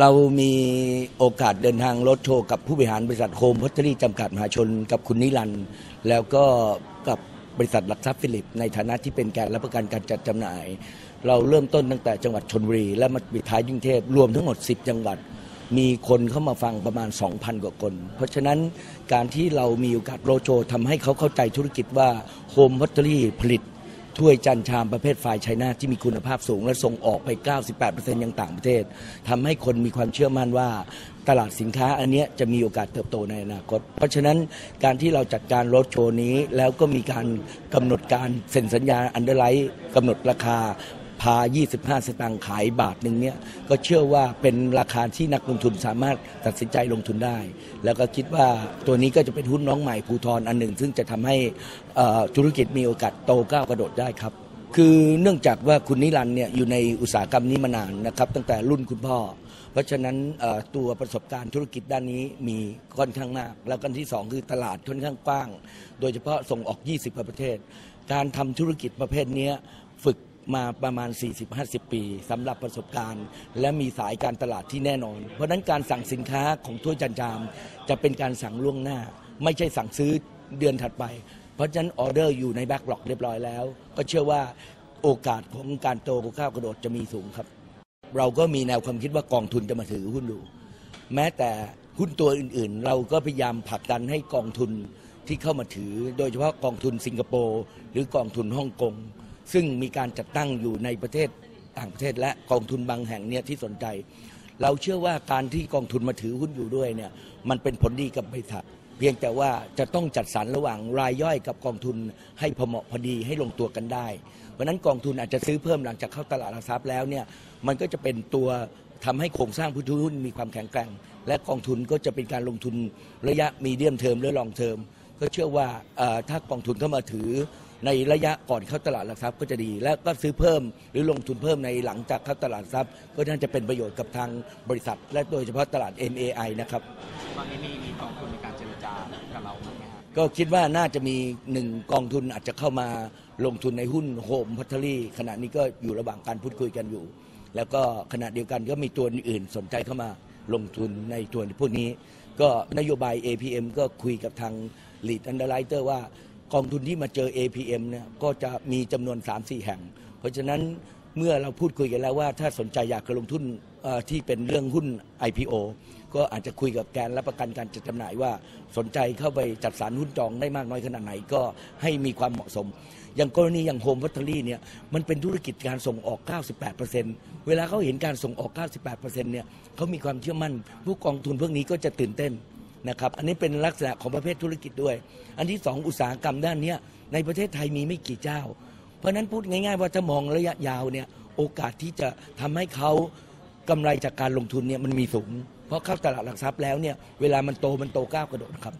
เรามีโอกาสเดินทางรถโชว์กับผู้บริหารบริษัทโฮมพัตเตอรี่จำกัดมหาชน กับคุณนิรันด์แล้วก็กับบริษัทหลักทรัพย์ฟิลิป ในฐานะที่เป็นแการรับประกันการจัดจำหน่าย เราเริ่มต้นตั้งแต่จังหวัดชนบุรี และมาปิดท้ายกรุงเทพรวมทั้งหมด 10 จังหวัด มีคนเข้ามาฟังประมาณ 2,000 กว่าคน เพราะฉะนั้นการที่เรามีโอกาสโรดโชว์ทำให้เขาเข้าใจธุรกิจว่าโฮมพัตเตอรี่ผลิต ถ้วยจันชามประเภทฝ่ายไชน่าที่มีคุณภาพสูง และส่งออกไป 98%ยังต่างประเทศทำให้คนมีความเชื่อมั่นว่าตลาดสินค้าอันนี้จะมีโอกาสเติบโตในอนาคต เพราะฉะนั้นการที่เราจัดการรถโชว์นี้ แล้วก็มีการกำหนดการเซ็นสัญญาอันเดอร์ไลท์กำหนดราคา พา 25 สตางค์ขายบาทหนึ่งเนี่ยก็เชื่อว่าเป็นราคาที่นักลงทุนสามารถตัดสินใจลงทุนได้ แล้วก็คิดว่าตัวนี้ก็จะเป็นหุ้นน้องใหม่ภูทรอันหนึ่ง ซึ่งจะทำให้ธุรกิจมีโอกาสโตก้าวกระโดดได้ครับ คือเนื่องจากว่าคุณนิรันดร์เนี่ยอยู่ในอุตสาหกรรมนี้มานานนะครับตั้งแต่รุ่นคุณพ่อ เพราะฉะนั้นตัวประสบการณ์ธุรกิจด้านนี้มีค่อนข้างมาก แล้วกันที่สองคือตลาดค่อนข้างกว้าง โดยเฉพาะส่งออก 20 ประเทศ การทำธุรกิจประเภทนี้ฝึก มาประมาณ 40-50 ปีสำหรับประสบการณ์ และมีสายการตลาดที่แน่นอน เพราะนั้นการสั่งสินค้าของถ้วยจันจาม จะเป็นการสั่งล่วงหน้า ไม่ใช่สั่งซื้อเดือนถัดไป เพราะฉะนั้นออเดอร์อยู่ในแบ็กหลอกเรียบร้อยแล้ว ก็เชื่อว่าโอกาสของการโตของข้าวกระโดดจะมีสูงครับ เราก็มีแนวความคิดว่ากองทุนจะมาถือหุ้นดู แม้แต่หุ้นตัวอื่นๆ เราก็พยายามผลักดันให้กองทุนที่เข้ามาถือ โดยเฉพาะกองทุนสิงคโปร์หรือกองทุนฮ่องกง ซึ่งมีการจัดตั้งอยู่ในประเทศต่างประเทศและกองทุนบางแห่งเนี่ยที่สนใจ เราเชื่อว่าการที่กองทุนมาถือหุ้นอยู่ด้วยเนี่ยมันเป็นผลดีกับบริษัทเพียงแต่ว่าจะต้องจัดสรรระหว่างรายย่อยกับกองทุนให้พอเหมาะพอดีให้ลงตัวกันได้ เพราะนั้นกองทุนอาจจะซื้อเพิ่มหลังจากเข้าตลาดหลักทรัพย์แล้วเนี่ยมันก็จะเป็นตัวทำให้โครงสร้างผู้ถือหุ้นมีความแข็งแกร่ง และกองทุนก็จะเป็นการลงทุนระยะมีเดียมเทอมหรือลองเทอมก็เชื่อว่าถ้ากองทุนเข้ามาถือ ในระยะก่อนเข้าตลาดหลักทรัพย์ก็จะดี และก็ซื้อเพิ่มหรือลงทุนเพิ่มในหลังจากเข้าตลาดหลักทรัพย์ ก็น่าจะเป็นประโยชน์กับทางบริษัท และโดยเฉพาะตลาด MAI นะครับตอนนี้มีมีกองทุนในการเจรจากับเราบ้างไหมครับก็คิดว่าน่าจะมีหนึ่งกองทุนอาจจะเข้ามาลงทุนในหุ้นโฮมพัทลี่ขณะนี้ก็อยู่ระหว่างการพูดคุยกันอยู่ แล้วก็ขณะเดียวกันก็มีตัวอื่นๆสนใจเข้ามาลงทุนในตัวพวกนี้ ก็นโยบาย APM ก็คุยกับทาง Lead Underwriter ว่า กองทุนที่มาเจอ APM เนี่ยก็จะมีจำนวน 3-4 แห่ง เพราะฉะนั้นเมื่อเราพูดคุยกันแล้วว่าถ้าสนใจอยากจะลงทุนที่เป็นเรื่องหุ้น IPO ก็อาจจะคุยกับแกนรับประกันการจัดจำหน่ายว่าสนใจเข้าไปจัดสรรหุ้นจองได้มากน้อยขนาดไหนก็ให้มีความเหมาะสม อย่างกรณีอย่างโฮมวัตเตอรี่เนี่ยมันเป็นธุรกิจการส่งออก 98%เวลาเขาเห็นการส่งออก 98%เนี่ยเขามีความเชื่อมั่น ผู้กองทุนพวกนี้ก็จะตื่นเต้น นะครับอันนี้เป็นลักษณะของประเภทธุรกิจด้วย อันที่สองอุตสาหกรรมด้านนี้ในประเทศไทยมีไม่กี่เจ้า เพราะนั้นพูดง่าย ๆ ว่าถ้ามองระยะยาวเนี่ยโอกาสที่จะทำให้เขากำไรจากการลงทุนเนี่ยมันมีสูง เพราะเข้าตลาดหลักทรัพย์แล้วเนี่ยเวลามันโตมันโตก้าวกระโดดนะครับ